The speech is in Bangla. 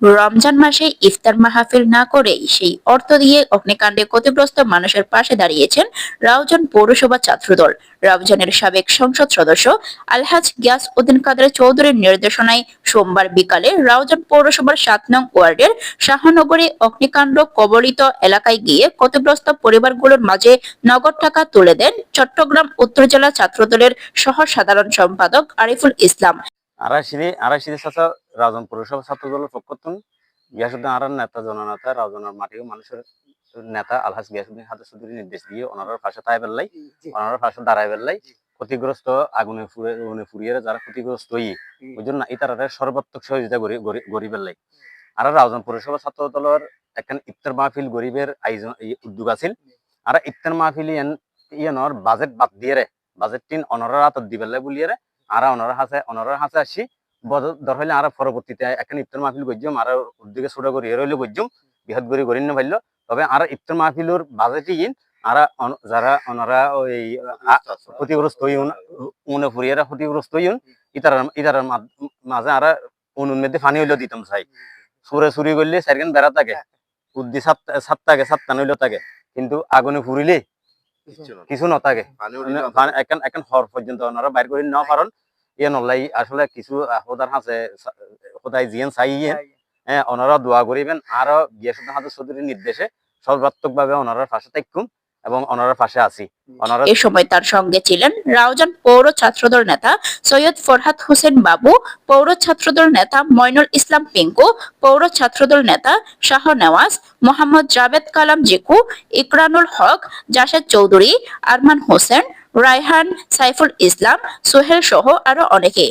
রমজান মাসে ইফতার মাহফিল না করেই সেই অর্থ দিয়ে অগ্নিকাণ্ডে ক্ষতিগ্রস্ত মানুষের পাশে দাঁড়িয়েছেন রাউজান পৌরসভা ছাত্রদল। রাউজানের সাবেক সংসদ সদস্য আলহাজ গিয়াস উদ্দিন কাদের চৌধুরীর নির্দেশনায় সোমবার বিকালে রাউজান পৌরসভার সাত নং ওয়ার্ডের শাহনগরে অগ্নিকাণ্ড কবলিত এলাকায় গিয়ে ক্ষতিগ্রস্ত পরিবারগুলোর মাঝে নগদ টাকা তুলে দেন চট্টগ্রাম উত্তর জেলা ছাত্রদলের সহ সাধারণ সম্পাদক আরিফুল ইসলাম। আড়াইশিরি আড়াইশিরি চাচা রাজন পৌরসভা ছাত্র দলের পক্ষতুন গিয়াসুদ্দিন আরার নেতা জননেতা রাজনের মাটি মানুষের নেতা আলহাজ গিয়াসুদ্দিন হাতে চৌধুরী নির্দেশ দিয়ে ওনার পাশে তাই বেল্লাই ওনার পাশে দাঁড়াই বেল্লাই ক্ষতিগ্রস্ত আগুনে ফুরে আগুনে ফুরিয়ে যারা ক্ষতিগ্রস্ত হই ওই জন্য ইতারা সর্বাত্মক সহযোগিতা করি গরিব বেল্লাই আর রাজন পৌরসভা ছাত্র দলের একখান ইফতার মাহফিল গরিবের আয়োজন উদ্যোগ আছিল। আর ইফতার মাহফিল ইয়ান ইয়ানোর বাজেট বাদ দিয়ে রে বাজেট টিন অনরের হাতত দিবেলাই বুলিয়ে রে আর অনর হাসে অনরের হাসে আসি। দর হইলে আর পরবর্তীতে এখন ইফতার মাহফিল গজ্জম, আর উদ্যোগে ছোট করি এর হইলে গজ্জম, বৃহৎ করি না পারল তবে আর ইফতার মাহফিলর বাজেটে ইন, আর যারা ওনারা ওই ক্ষতিগ্রস্ত হইন উনে ফুরিয়ারা ক্ষতিগ্রস্ত হইন ইতার ইতার মাঝে আর উনুন মেধ্যে ফানি হইলেও দিতাম চাই। সুরে চুরি করলে চারিখান বেড়া থাকে, উদ্দি সাত সাত থাকে সাতটা নইলেও থাকে। কিন্তু আগুনে ফুরিলে কিছু নথাকে। মানে এখন এখন হর পর্যন্ত ওনারা বাইর করে নেওয়া কারণ ইয়ে নলাই আসলে কিছু সদার হাসে সদাই জিয়েন চাই ইয়ে হ্যাঁ ওনারা দোয়া করিবেন আর গিয়াসুদ্দিন হাতে চৌধুরীর নির্দেশে সর্বাত্মক ভাবে ওনারা পাশে থাকুম এবং ওনারা পাশে আছি। ওনারা এ সময় তার সঙ্গে ছিলেন রাউজান পৌর ছাত্রদল নেতা সৈয়দ ফরহাদ হোসেন বাবু পৌর ছাত্রদল নেতা ময়নুল ইসলাম পিঙ্কু পৌর ছাত্রদল নেতা শাহ নেওয়াজ মোহাম্মদ জাবেদ কালাম জিকু ইকরানুল হক জাসেদ চৌধুরী আরমান হোসেন রায়হান সাইফুল ইসলাম সোহেল সহ আরও অনেকে।